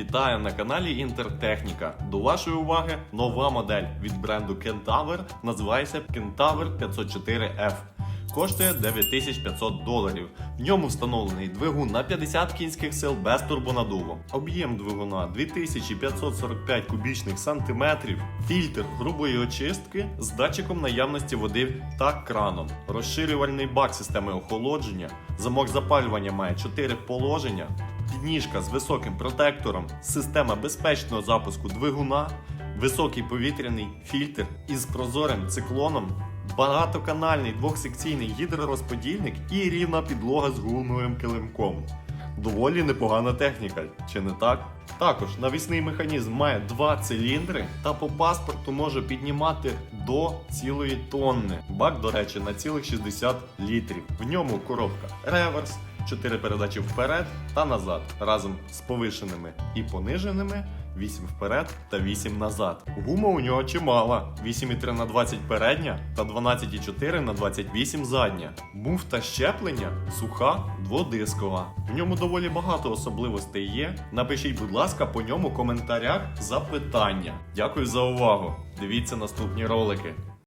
Вітаю на каналі Інтертехніка. До вашої уваги нова модель від бренду Kentaur. Називається Kentaur 504F. Коштує 9500 доларів. В ньому встановлений двигун на 50 кінських сил без турбонадуву. Об'єм двигуна 2545 кубічних сантиметрів. Фільтр грубої очистки з датчиком наявності води та краном. Розширювальний бак системи охолодження. Замок запалювання має 4 положення. Підніжка з високим протектором, система безпечного запуску двигуна, високий повітряний фільтр із прозорим циклоном, багатоканальний двохсекційний гідророзподільник і рівна підлога з гумовим килимком. Доволі непогана техніка, чи не так? Також навісний механізм має два циліндри та по паспорту може піднімати до цілої тонни. Бак, до речі, на цілих 60 літрів. В ньому коробка реверс, 4 передачі вперед та назад, разом з повишеними і пониженими 8 вперед та 8 назад. Гума у нього чимала: 8,3 на 20 передня та 12,4 на 28 задня. Муфта щеплення суха дводискова. В ньому доволі багато особливостей є. Напишіть, будь ласка, по ньому в коментарях запитання. Дякую за увагу. Дивіться наступні ролики.